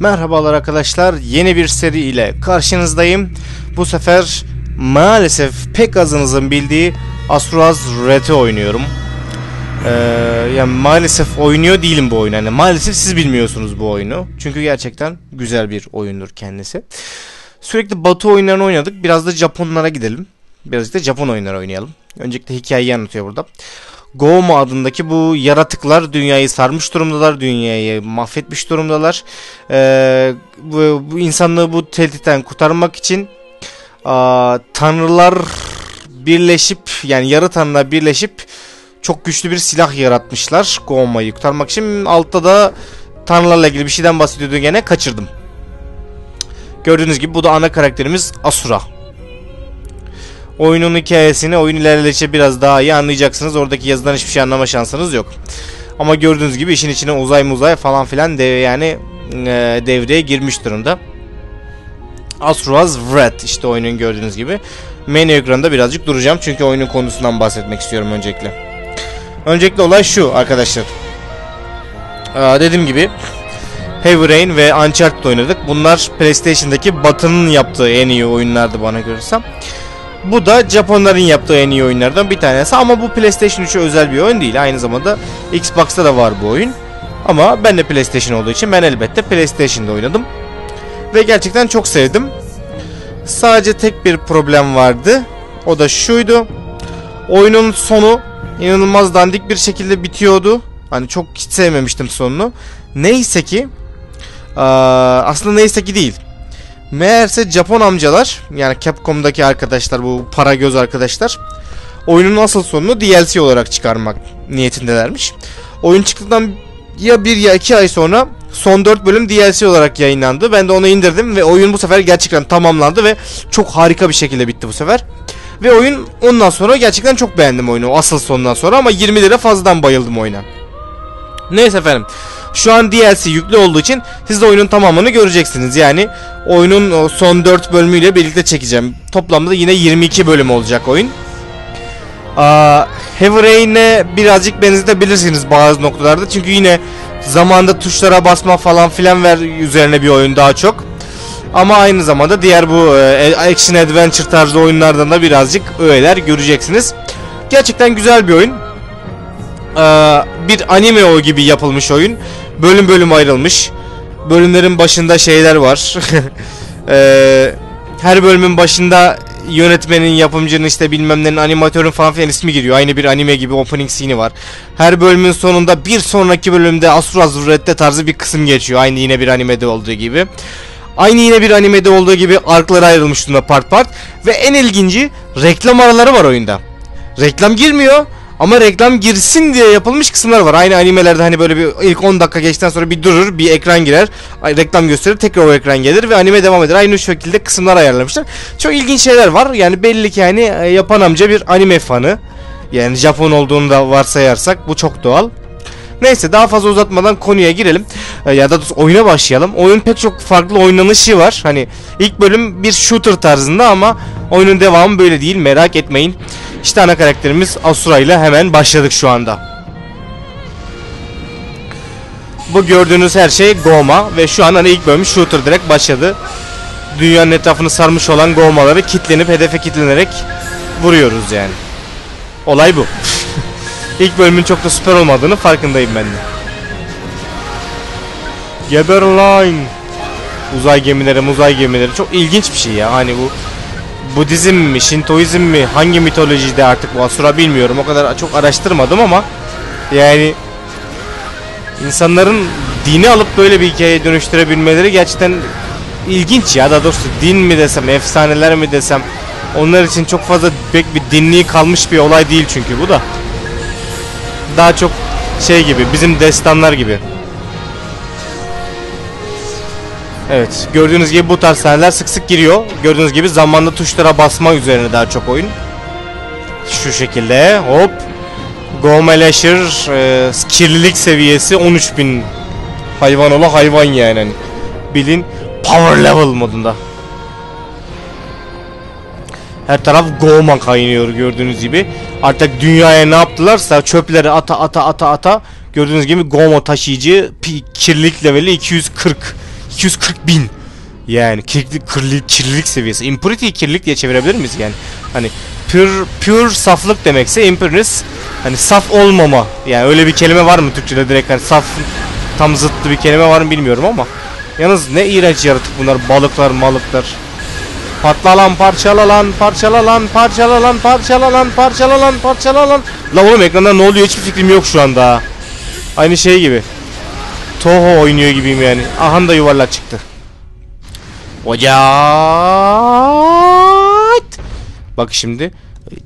Merhabalar arkadaşlar. Yeni bir seri ile karşınızdayım. Bu sefer maalesef pek azınızın bildiği Asuraz Red'i oynuyorum. Ee, yani maalesef oynuyor değilim bu oyunu. Yani maalesef siz bilmiyorsunuz bu oyunu. Çünkü gerçekten güzel bir oyundur kendisi. Sürekli Batı oyunlarını oynadık. Biraz da Japonlara gidelim. Biraz da Japon oyunları oynayalım. Öncelikle hikayeyi anlatıyor burada. Gomu adındaki bu yaratıklar dünyayı sarmış durumdalar. Dünyayı mahvetmiş durumdalar. Ee, bu, bu insanlığı bu tehditten kurtarmak için aa, tanrılar birleşip yani yarı tanrılar birleşip çok güçlü bir silah yaratmışlar Gomu'yu kurtarmak için. Altta da tanrılarla ilgili bir şeyden bahsediyordu gene kaçırdım. Gördüğünüz gibi bu da ana karakterimiz Asura. Oyunun hikayesini oyun ilerledikçe biraz daha iyi anlayacaksınız. Oradaki yazıdan hiçbir şey anlama şansınız yok. Ama gördüğünüz gibi işin içine uzay muzay falan filan de yani e, devreye girmiş durumda. Asura's Wrath işte oyunun gördüğünüz gibi. Menü ekranında birazcık duracağım çünkü oyunun konusundan bahsetmek istiyorum öncelikle. Öncelikle olay şu arkadaşlar. Aa, dediğim gibi Heavy Rain ve Uncharted oynadık. Bunlar PlayStation'daki Batı'nın yaptığı en iyi oyunlardı bana göre. Bu da Japonların yaptığı en iyi oyunlardan bir tanesi ama bu PlayStation 3'e özel bir oyun değil. Aynı zamanda Xbox'ta da var bu oyun. Ama ben de PlayStation olduğu için ben elbette PlayStation'da oynadım. Ve gerçekten çok sevdim. Sadece tek bir problem vardı. O da şuydu. Oyunun sonu inanılmaz dandik bir şekilde bitiyordu. Hani çok hiç sevmemiştim sonunu. Neyse ki aslında neyse ki değil. Meğerse Japon amcalar yani Capcom'daki arkadaşlar bu para göz arkadaşlar oyunun asıl sonunu DLC olarak çıkarmak niyetindelermiş. Oyun çıktıktan ya bir ya iki ay sonra son 4 bölüm DLC olarak yayınlandı. Ben de onu indirdim ve oyun bu sefer gerçekten tamamlandı ve çok harika bir şekilde bitti bu sefer. Ve oyun ondan sonra gerçekten çok beğendim oyunu asıl sonundan sonra ama 20 lira fazladan bayıldım oyuna. Neyse efendim. Şu an DLC yüklü olduğu için siz de oyunun tamamını göreceksiniz. Yani oyunun son 4 bölümüyle birlikte çekeceğim. Toplamda yine 22 bölüm olacak oyun. Aa, Heavy Rain'e birazcık benzetebilirsiniz bazı noktalarda. Çünkü yine zamanda tuşlara basma falan filan ver üzerine bir oyun daha çok. Ama aynı zamanda diğer bu e, action adventure tarzı oyunlardan da birazcık öğeler göreceksiniz. Gerçekten güzel bir oyun. Ee, bir anime o gibi yapılmış oyun. Bölüm bölüm ayrılmış. Bölümlerin başında şeyler var. ee, her bölümün başında yönetmenin, yapımcının işte bilmemlerin, animatörün falan filan ismi giriyor. Aynı bir anime gibi opening scene'i var. Her bölümün sonunda bir sonraki bölümde Asura Zurret'te tarzı bir kısım geçiyor. Aynı yine bir animede olduğu gibi. Aynı yine bir animede olduğu gibi arklara ayrılmış durumda part part. Ve en ilginci reklam araları var oyunda. Reklam girmiyor. Ama reklam girsin diye yapılmış kısımlar var. Aynı animelerde hani böyle bir ilk 10 dakika geçtikten sonra bir durur, bir ekran girer, reklam gösterir, tekrar o ekran gelir ve anime devam eder. Aynı şekilde kısımlar ayarlamışlar. Çok ilginç şeyler var. Yani belli ki hani e, yapan amca bir anime fanı. Yani Japon olduğunu da varsayarsak bu çok doğal. Neyse daha fazla uzatmadan konuya girelim. E, ya da oyuna başlayalım. Oyun pek çok farklı oynanışı var. Hani ilk bölüm bir shooter tarzında ama oyunun devamı böyle değil merak etmeyin. İşte ana karakterimiz Asura ile hemen başladık şu anda. Bu gördüğünüz her şey Goma ve şu an hani ilk bölüm shooter direkt başladı. Dünyanın etrafını sarmış olan Gomaları kitlenip hedefe kitlenerek vuruyoruz yani. Olay bu. ilk bölümün çok da süper olmadığını farkındayım ben de. Geber line. Uzay gemileri, uzay gemileri çok ilginç bir şey ya. Hani bu Budizm mi, Şintoizm mi, hangi mitolojide artık bu Asura bilmiyorum. O kadar çok araştırmadım ama yani insanların dini alıp böyle bir hikayeye dönüştürebilmeleri gerçekten ilginç ya. Daha doğrusu din mi desem, efsaneler mi desem onlar için çok fazla pek bir dinliği kalmış bir olay değil çünkü bu da. Daha çok şey gibi, bizim destanlar gibi. Evet gördüğünüz gibi bu tarz sahneler sık sık giriyor. Gördüğünüz gibi zamanda tuşlara basma üzerine daha çok oyun. Şu şekilde hop. Gomelasher e, kirlilik seviyesi 13.000 hayvan ola hayvan yani. Hani bilin power level modunda. Her taraf Goma kaynıyor gördüğünüz gibi. Artık dünyaya ne yaptılarsa çöpleri ata ata ata ata gördüğünüz gibi Goma taşıyıcı kirlilik leveli 240 240 bin. Yani kirlilik, kirlilik, kirlilik seviyesi. Impurity kirlilik diye çevirebilir miyiz yani? Hani pure, pure saflık demekse impureness hani saf olmama. Yani öyle bir kelime var mı Türkçe'de direkt hani saf tam zıttı bir kelime var mı bilmiyorum ama. Yalnız ne iğrenç yaratık bunlar balıklar malıklar. Patla lan parçala lan parçala lan parçala lan parçala lan parçala lan parçala lan. La oğlum ekranda ne oluyor hiçbir fikrim yok şu anda. Aynı şey gibi. Toho oynuyor gibiyim yani. Ahan da yuvarlak çıktı. Ocaat. Bak şimdi.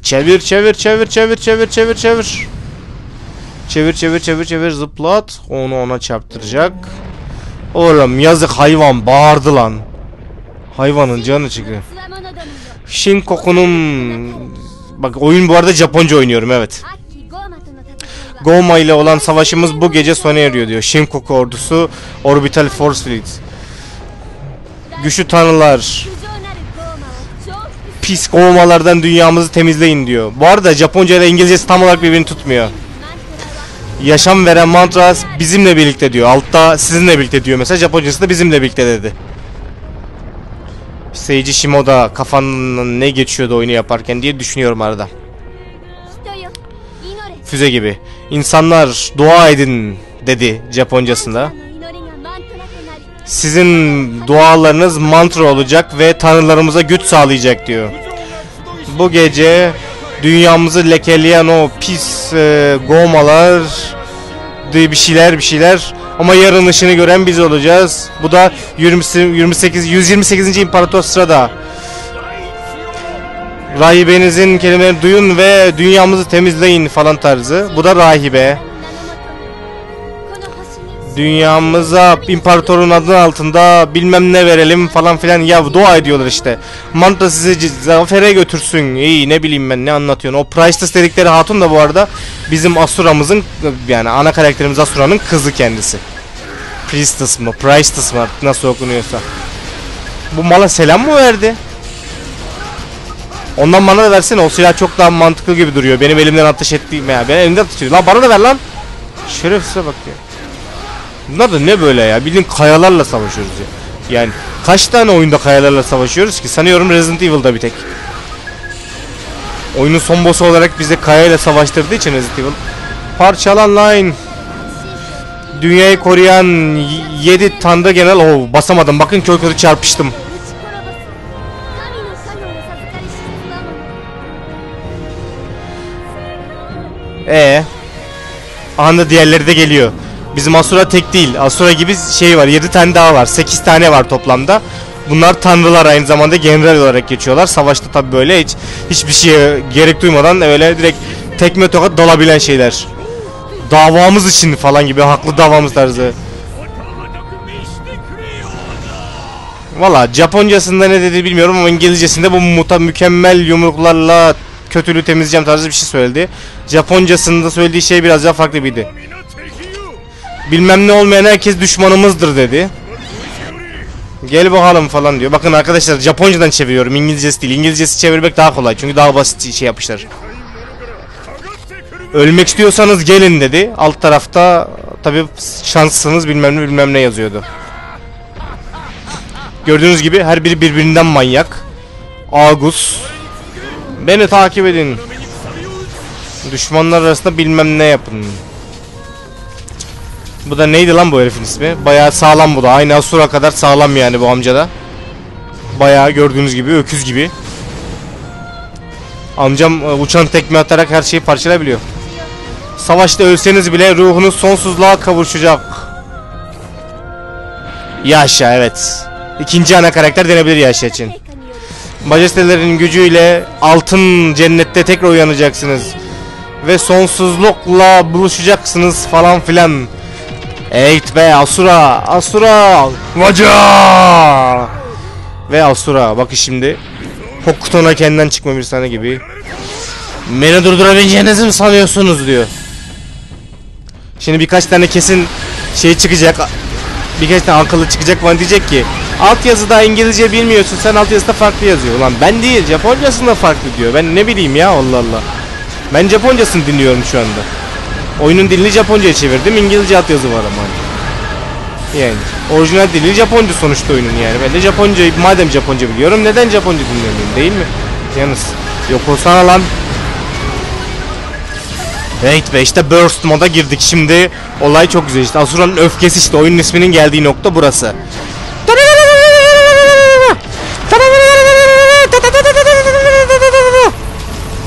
Çevir çevir çevir çevir çevir çevir çevir. Çevir çevir çevir çevir zıplat. Onu ona çarptıracak. Oğlum yazık hayvan bağırdı lan. Hayvanın canı çıktı. Shin kokunum. Bak oyun bu arada Japonca oynuyorum evet. Goma ile olan savaşımız bu gece sona eriyor diyor. Shinkoku ordusu Orbital Force Fleet. Güçlü tanrılar. Pis Goma'lardan dünyamızı temizleyin diyor. Bu arada Japonca ile İngilizcesi tam olarak birbirini tutmuyor. Yaşam veren mantra bizimle birlikte diyor. Altta sizinle birlikte diyor mesela. Japoncası da bizimle birlikte dedi. Seiji Shimoda kafanın ne geçiyordu oyunu yaparken diye düşünüyorum arada. Füze gibi. İnsanlar dua edin dedi Japoncasında. Sizin dualarınız mantra olacak ve tanrılarımıza güç sağlayacak diyor. Bu gece dünyamızı lekeleyen o pis e, gomalar diye bir şeyler bir şeyler ama yarın ışını gören biz olacağız. Bu da 28 128. İmparator sırada rahibenizin kelimelerini duyun ve dünyamızı temizleyin falan tarzı. Bu da rahibe. Dünyamıza imparatorun adı altında bilmem ne verelim falan filan ya dua ediyorlar işte. Mantra sizi zafere götürsün. İyi ne bileyim ben ne anlatıyorsun. O Priceless dedikleri hatun da bu arada bizim Asura'mızın yani ana karakterimiz Asura'nın kızı kendisi. Priestess mı? Priestess mı nasıl okunuyorsa. Bu mala selam mı verdi? Ondan bana da versene o silah çok daha mantıklı gibi duruyor. Benim elimden ateş ettiğim ya. Ben elimden ateş ediyorum. Lan bana da ver lan. Şerefsize bak ya. Bunlar da ne böyle ya? Bildiğin kayalarla savaşıyoruz ya. Yani kaç tane oyunda kayalarla savaşıyoruz ki? Sanıyorum Resident Evil'da bir tek. Oyunun son boss'u olarak bize kayayla savaştırdığı için Resident Evil. Parçalan line. Dünyayı koruyan 7 tanrı genel. Oh basamadım. Bakın kötü çarpıştım. Ee. Anda diğerleri de geliyor. Bizim Asura tek değil. Asura gibi şey var. 7 tane daha var. 8 tane var toplamda. Bunlar tanrılar aynı zamanda general olarak geçiyorlar. Savaşta tabi böyle hiç hiçbir şeye gerek duymadan öyle direkt tekme tokat dalabilen şeyler. Davamız için falan gibi haklı davamız tarzı. Valla Japoncasında ne dedi bilmiyorum ama İngilizcesinde bu muta mükemmel yumruklarla kötülüğü temizleyeceğim tarzı bir şey söyledi. Japoncasında söylediği şey biraz daha farklı birdi. Bilmem ne olmayan herkes düşmanımızdır dedi. Gel bakalım falan diyor. Bakın arkadaşlar Japoncadan çeviriyorum. İngilizcesi değil. İngilizcesi çevirmek daha kolay. Çünkü daha basit şey yapmışlar. Ölmek istiyorsanız gelin dedi. Alt tarafta tabi şanslısınız bilmem ne bilmem ne yazıyordu. Gördüğünüz gibi her biri birbirinden manyak. Agus. Beni takip edin. Düşmanlar arasında bilmem ne yapın. Bu da neydi lan bu herifin ismi? Bayağı sağlam bu da. Aynı Asura kadar sağlam yani bu amca da. Bayağı gördüğünüz gibi öküz gibi. Amcam e, uçan tekme atarak her şeyi parçalayabiliyor. Savaşta ölseniz bile ruhunuz sonsuzluğa kavuşacak. Yaşa evet. İkinci ana karakter denebilir Yaşa için majestelerin gücüyle altın cennette tekrar uyanacaksınız. Ve sonsuzlukla buluşacaksınız falan filan. Evet be Asura, Asura, Vaca! Ve Asura, bakın şimdi. Hokuton'a kendinden çıkma bir sahne gibi. Beni durdurabileceğinizi mi sanıyorsunuz diyor. Şimdi birkaç tane kesin şey çıkacak. Birkaç tane akıllı çıkacak falan diyecek ki Altyazıda İngilizce bilmiyorsun sen altyazıda farklı yazıyor. Ulan ben değil Japoncasında farklı diyor. Ben ne bileyim ya Allah Allah. Ben Japoncasını dinliyorum şu anda. Oyunun dilini Japonca'ya çevirdim. İngilizce altyazı var ama. Yani orijinal dili Japonca sonuçta oyunun yani. Ben de Japonca madem Japonca biliyorum neden Japonca dinlemiyorum değil mi? Yalnız yok olsana lan. Evet ve işte Burst moda girdik şimdi. Olay çok güzel işte. Asura'nın öfkesi işte oyunun isminin geldiği nokta burası.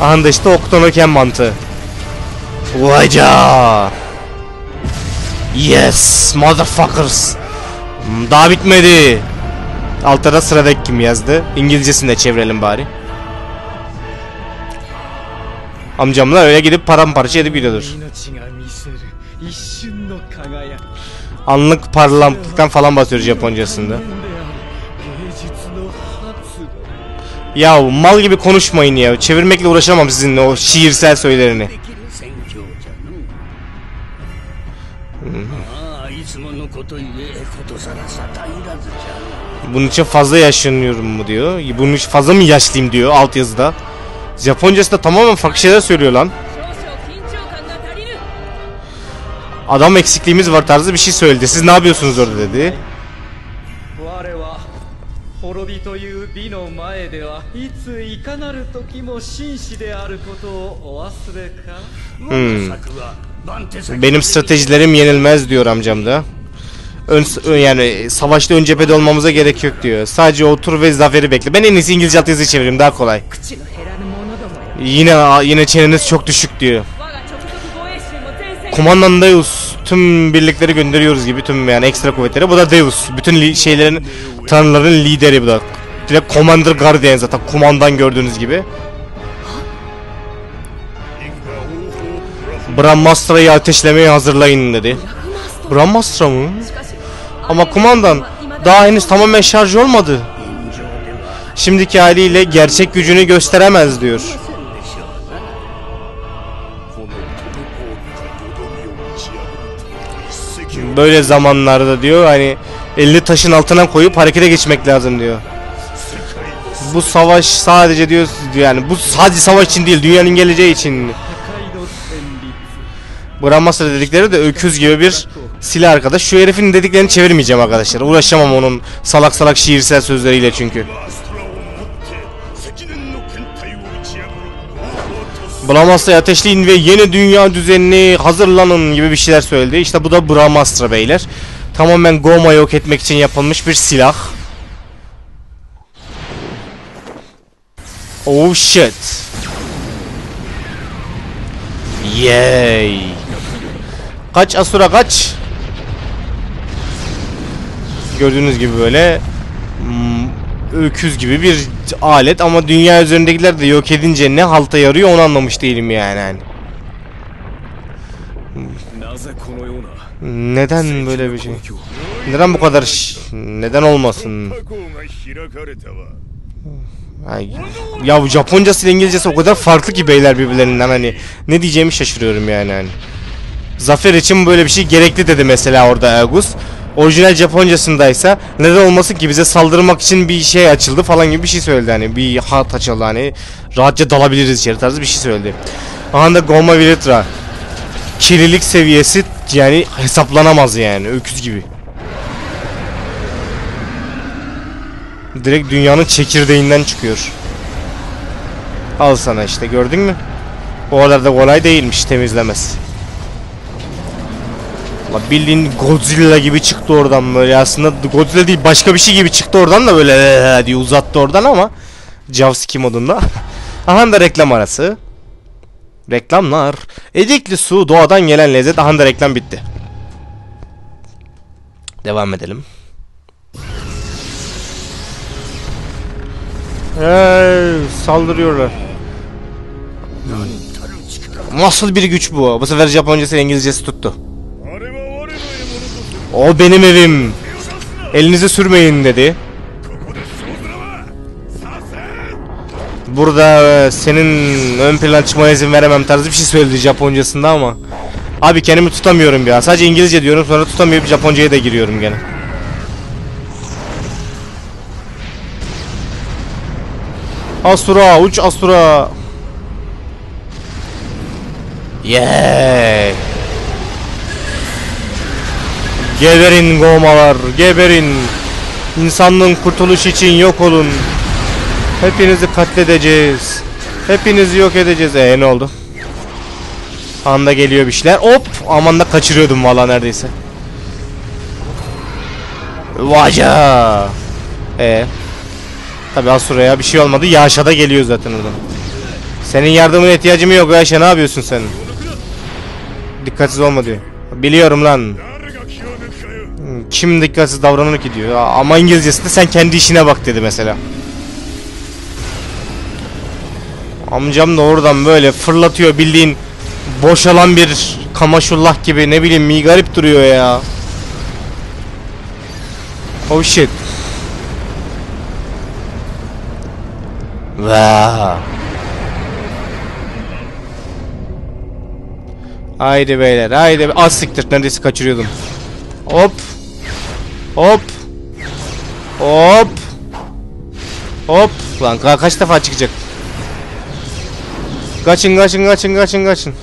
Anında işte oktan öken mantığı. Vayca. Yes motherfuckers. Hmm, daha bitmedi. Altta da sıradaki kim yazdı. İngilizcesini de çevirelim bari. Amcamlar öyle gidip paramparça edip gidiyordur. Anlık parlaklıktan falan basıyor Japoncasında. Ya mal gibi konuşmayın ya. Çevirmekle uğraşamam sizinle o şiirsel söylerini. Hmm. Bunun için fazla yaşlanıyorum mu diyor. Bunun için fazla mı yaşlıyım diyor altyazıda. Japoncası da tamamen farklı şeyler söylüyor lan. Adam eksikliğimiz var tarzı bir şey söyledi. Siz ne yapıyorsunuz orada dedi. 我は滅びという美の前ではいついかなる時も紳士であることをお忘れか Hmm. 策は番手先 Benim stratejilerim yenilmez diyor amcam da. Ön, ö- yani savaşta ön cephede olmamıza gerek yok diyor. Sadece otur ve zaferi bekle. Ben en iyisi İngilizce altyazıyı çevireyim daha kolay. 口の減らぬ者どもよ Yine yine çeneniz çok düşük diyor. Kumandan Deus tüm birlikleri gönderiyoruz gibi tüm yani ekstra kuvvetleri. Bu da Deus. Bütün şeylerin tanrıların lideri bu da. Direkt Commander Guardian zaten kumandan gördüğünüz gibi. Brahmastra'yı ateşlemeye hazırlayın dedi. Brahmastra mı? Ama kumandan daha henüz tamamen şarj olmadı. Şimdiki haliyle gerçek gücünü gösteremez diyor. böyle zamanlarda diyor hani 50 taşın altına koyup harekete geçmek lazım diyor. Bu savaş sadece diyor yani bu sadece savaş için değil dünyanın geleceği için. Brahmastra dedikleri de öküz gibi bir silah arkadaş. Şu herifin dediklerini çevirmeyeceğim arkadaşlar. Uğraşamam onun salak salak şiirsel sözleriyle çünkü. Brahmastra ateşleyin ve yeni dünya düzenini hazırlanın gibi bir şeyler söyledi. İşte bu da Brahmastra beyler. Tamamen Goma yok etmek için yapılmış bir silah. Oh shit. Yay. Kaç Asura kaç. Gördüğünüz gibi böyle hmm, öküz gibi bir alet ama dünya üzerindekiler de yok edince ne halta yarıyor onu anlamış değilim yani. yani. Neden böyle bir şey? Neden bu kadar neden olmasın? Ay, ya Japoncası ile İngilizcesi o kadar farklı ki beyler birbirlerinden hani ne diyeceğimi şaşırıyorum yani hani. Zafer için böyle bir şey gerekli dedi mesela orada Agus. Orijinal Japoncasındaysa neden olmasın ki bize saldırmak için bir şey açıldı falan gibi bir şey söyledi hani bir hat açıldı hani rahatça dalabiliriz içeri tarzı bir şey söyledi. Aha da Goma Vilitra. Kirilik seviyesi yani hesaplanamaz yani öküz gibi. Direkt dünyanın çekirdeğinden çıkıyor. Al sana işte gördün mü? O kadar da kolay değilmiş temizlemez. La bildiğin Godzilla gibi çıktı oradan böyle aslında Godzilla değil başka bir şey gibi çıktı oradan da böyle "Eee" diye uzattı oradan ama Javski modunda. Aha da reklam arası. Reklamlar. Edikli su doğadan gelen lezzet. Aha da reklam bitti. Devam edelim. Hey, saldırıyorlar. Nasıl bir güç bu? Bu sefer Japoncası İngilizcesi tuttu. O benim evim. Elinizi sürmeyin dedi. Burada e, senin ön plana çıkmaya izin veremem tarzı bir şey söyledi Japoncasında ama. Abi kendimi tutamıyorum ya. Sadece İngilizce diyorum sonra tutamıyorum Japonca'ya da giriyorum gene. Asura uç Asura. Yeeey. Yeah. Geberin gomalar, geberin. İnsanlığın kurtuluşu için yok olun. Hepinizi katledeceğiz. Hepinizi yok edeceğiz. Ee ne oldu? Anda geliyor bir şeyler. Hop! Aman da kaçırıyordum valla neredeyse. Vaca. Ee. Tabi Asura'ya bir şey olmadı. Yaşa da geliyor zaten oradan. Senin yardımına ihtiyacım yok Yaşa ne yapıyorsun sen? Dikkatsiz olma diyor. Biliyorum lan. Kim dikkatsiz davranır ki diyor. Ama İngilizcesinde sen kendi işine bak dedi mesela. Amcam da oradan böyle fırlatıyor bildiğin boşalan bir kamaşullah gibi ne bileyim mi garip duruyor ya. Oh shit. Wow. Haydi beyler haydi. Az siktir neredeyse kaçırıyordum. Hop. Hop. Hop. Hop. Lan ka- kaç defa çıkacak? Kaçın kaçın kaçın kaçın kaçın.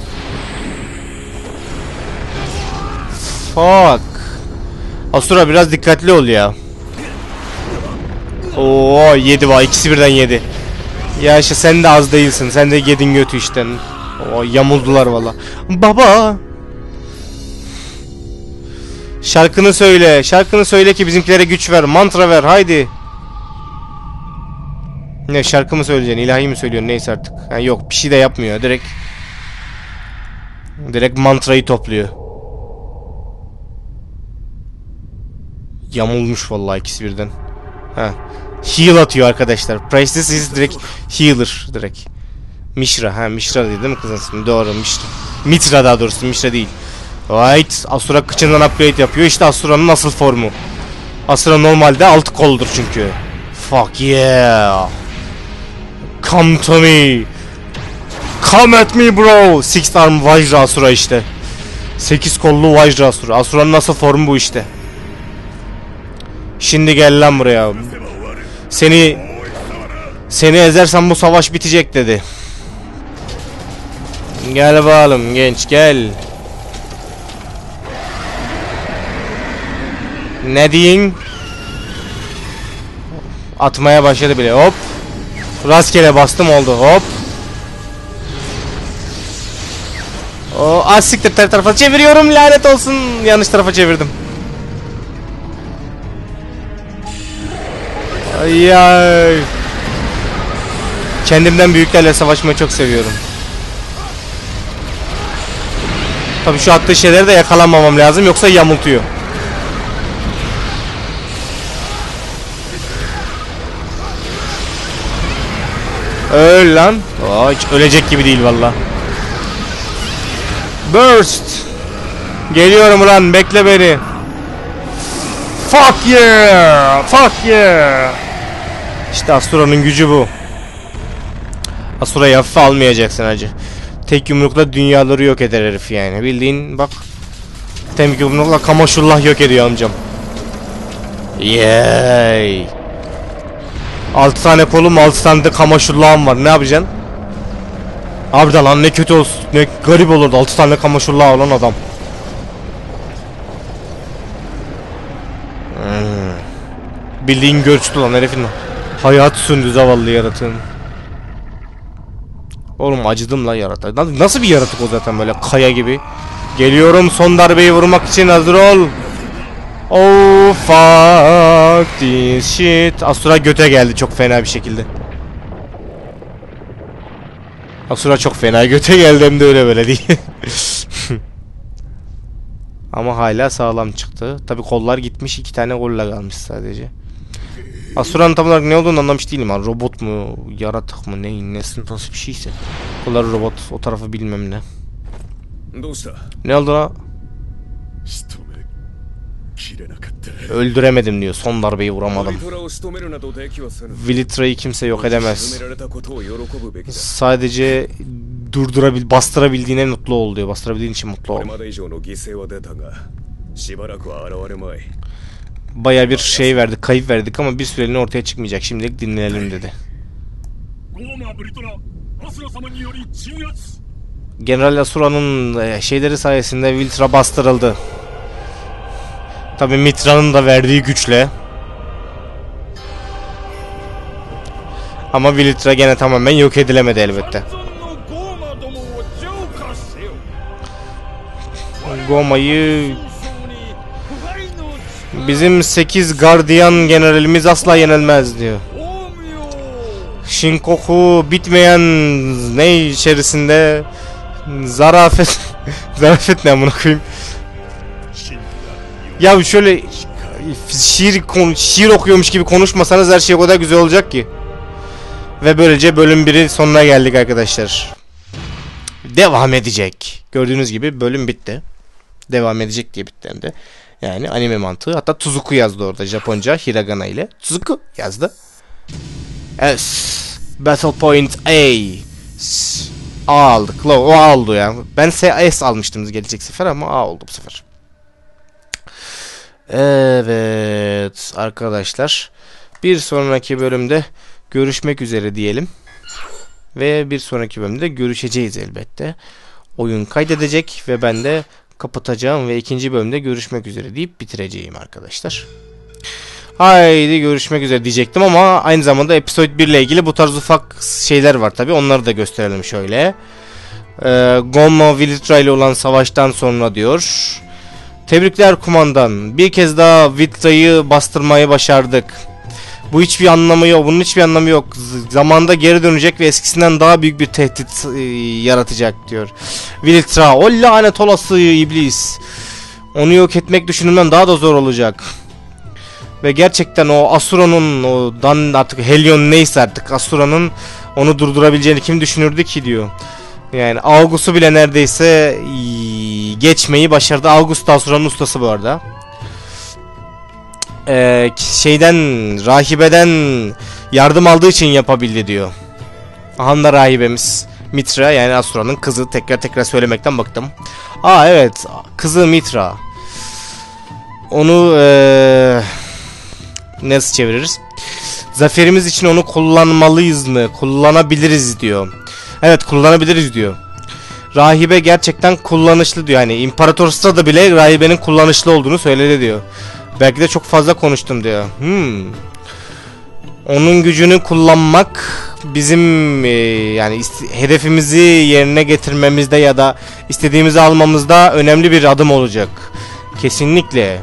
Fuck. Asura biraz dikkatli ol ya. Oo yedi var ikisi birden yedi. Ya işte sen de az değilsin. Sen de yedin götü işten. O yamuldular valla. Baba. Şarkını söyle. Şarkını söyle ki bizimkilere güç ver. Mantra ver. Haydi. Ne şarkı mı söyleyeceksin? ilahi mi söylüyorsun? Neyse artık. Ha, yok bir şey de yapmıyor. Direkt direkt mantrayı topluyor. Yamulmuş vallahi ikisi birden. Ha. Heal atıyor arkadaşlar. Priceless is direkt healer direkt. Mishra ha Mishra değil değil mi kızın ismi? Doğru Mishra. Mitra daha doğrusu Mishra değil. Right. Asura kıçından upgrade yapıyor. İşte Asura'nın asıl formu. Asura normalde altı koldur çünkü. Fuck yeah. Come to me. Come at me bro. Six arm Vajra Asura işte. Sekiz kollu Vajra Asura. Asura'nın nasıl formu bu işte. Şimdi gel lan buraya. Seni seni ezersem bu savaş bitecek dedi. Gel bakalım genç gel. Ne diyeyim? Atmaya başladı bile. Hop. Rastgele bastım oldu. Hop. O az siktir ter tarafa çeviriyorum lanet olsun. Yanlış tarafa çevirdim. Ay ay. Kendimden büyüklerle savaşmayı çok seviyorum. Tabii şu attığı şeyleri de yakalanmamam lazım yoksa yamultuyor. Öl lan. Aa, hiç ölecek gibi değil valla. Burst. Geliyorum ulan bekle beni. Fuck yeah. Fuck yeah. İşte Asura'nın gücü bu. Asura'yı hafife almayacaksın hacı. Tek yumrukla dünyaları yok eder herif yani. Bildiğin bak. Tek yumrukla Kamaşullah yok ediyor amcam. Yay. 6 tane kolum 6 tane de kamaşullahım var. Ne yapacaksın? Abi de lan ne kötü olsun. Ne garip olurdu 6 tane kamaşullah olan adam. Hmm. Bildiğin görçtü lan herifin. Hayat sündü zavallı yaratığın. Oğlum acıdım lan. Nasıl, nasıl bir yaratık o zaten böyle kaya gibi. Geliyorum son darbeyi vurmak için hazır ol. Oh fuck this shit. Asura göte geldi çok fena bir şekilde. Asura çok fena göte geldi hem de öyle böyle değil. Ama hala sağlam çıktı. Tabi kollar gitmiş iki tane golla kalmış sadece. Asura'nın tam olarak ne olduğunu anlamış değilim. Yani robot mu, yaratık mı, neyin, nesin, nasıl bir şeyse. Kolları robot, o tarafı bilmem ne. Ne oldu lan? Öldüremedim diyor. Son darbeyi vuramadım. Vilitra'yı kimse yok edemez. Sadece durdurabil, bastırabildiğine mutlu ol diyor. Bastırabildiğin için mutlu ol. Baya bir şey verdik, kayıp verdik ama bir süreliğine ortaya çıkmayacak. Şimdilik dinlenelim dedi. General Asura'nın e, şeyleri sayesinde Viltra bastırıldı. Tabi Mitra'nın da verdiği güçle. Ama Vilitra gene tamamen yok edilemedi elbette. Goma'yı bizim 8 gardiyan generalimiz asla yenilmez diyor. Shinkoku bitmeyen ne içerisinde zarafet zarafet ne amına koyayım. Ya şöyle şiir konu şiir okuyormuş gibi konuşmasanız her şey o kadar güzel olacak ki. Ve böylece bölüm 1'in sonuna geldik arkadaşlar. Devam edecek. Gördüğünüz gibi bölüm bitti. Devam edecek diye bitti hem de. Yani anime mantığı. Hatta Tuzuku yazdı orada Japonca hiragana ile. Tuzuku yazdı. S. Battle Point A. A aldık. Lo, o A oldu ya. Ben S, S almıştım gelecek sefer ama A oldu bu sefer. Evet arkadaşlar. Bir sonraki bölümde görüşmek üzere diyelim. Ve bir sonraki bölümde görüşeceğiz elbette. Oyun kaydedecek ve ben de kapatacağım ve ikinci bölümde görüşmek üzere deyip bitireceğim arkadaşlar. Haydi görüşmek üzere diyecektim ama aynı zamanda episode 1 ile ilgili bu tarz ufak şeyler var tabi onları da gösterelim şöyle. Ee, Gomma Vilitra ile olan savaştan sonra diyor. Tebrikler kumandan. Bir kez daha Vitra'yı bastırmayı başardık. Bu hiçbir anlamı yok. Bunun hiçbir anlamı yok. Zamanda geri dönecek ve eskisinden daha büyük bir tehdit e, yaratacak diyor. Vitra, o lanet olası iblis. Onu yok etmek düşünümden daha da zor olacak. Ve gerçekten o Asura'nın o dan artık Helion neyse artık Asura'nın onu durdurabileceğini kim düşünürdü ki diyor. Yani Augus'u bile neredeyse geçmeyi başardı. August da Asura'nın ustası bu arada. Ee, şeyden rahibeden yardım aldığı için yapabildi diyor. Aha da rahibemiz Mitra yani Asura'nın kızı tekrar tekrar söylemekten bıktım. Aa evet kızı Mitra. Onu eee nasıl çeviririz? Zaferimiz için onu kullanmalıyız mı? Kullanabiliriz diyor. Evet kullanabiliriz diyor. Rahibe gerçekten kullanışlı diyor. Yani İmparator da bile rahibenin kullanışlı olduğunu söyledi diyor. Belki de çok fazla konuştum diyor. Hmm. Onun gücünü kullanmak bizim e, yani hedefimizi yerine getirmemizde ya da istediğimizi almamızda önemli bir adım olacak. Kesinlikle.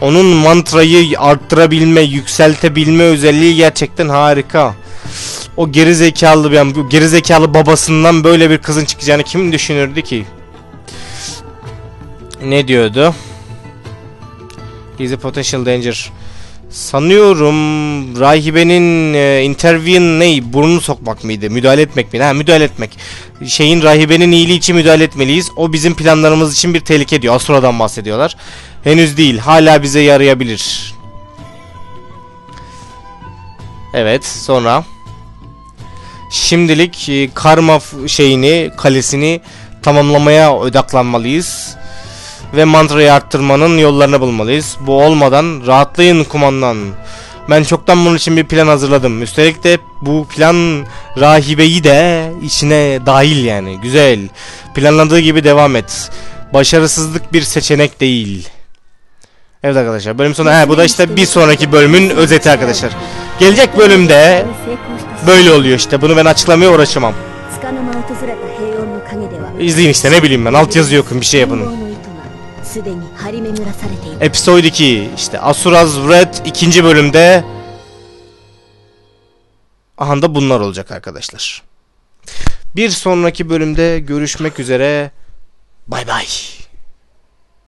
Onun mantrayı arttırabilme, yükseltebilme özelliği gerçekten harika. O geri zekalı yani geri zekalı babasından böyle bir kızın çıkacağını kim düşünürdü ki? Ne He's a potential danger. Sanıyorum rahibenin e, intervene ne? Burnunu sokmak mıydı? Müdahale etmek miydi? Ha müdahale etmek. Şeyin rahibenin iyiliği için müdahale etmeliyiz. O bizim planlarımız için bir tehlike diyor. Asura'dan bahsediyorlar. Henüz değil. Hala bize yarayabilir. Evet. Sonra. Şimdilik e, karma şeyini, kalesini tamamlamaya odaklanmalıyız. Ve mantrayı arttırmanın yollarını bulmalıyız. Bu olmadan rahatlayın kumandan. Ben çoktan bunun için bir plan hazırladım. Üstelik de bu plan rahibeyi de içine dahil yani. Güzel. Planladığı gibi devam et. Başarısızlık bir seçenek değil. Evet arkadaşlar bölüm sonu. He, bu da işte bir sonraki bölümün özeti arkadaşlar. Gelecek bölümde böyle oluyor işte. Bunu ben açıklamaya uğraşamam. İzleyin işte ne bileyim ben altyazı okun bir şey yapın. Episode 2 işte Asuras Wrath ikinci bölümde Aha da bunlar olacak arkadaşlar. Bir sonraki bölümde görüşmek üzere. Bay bay.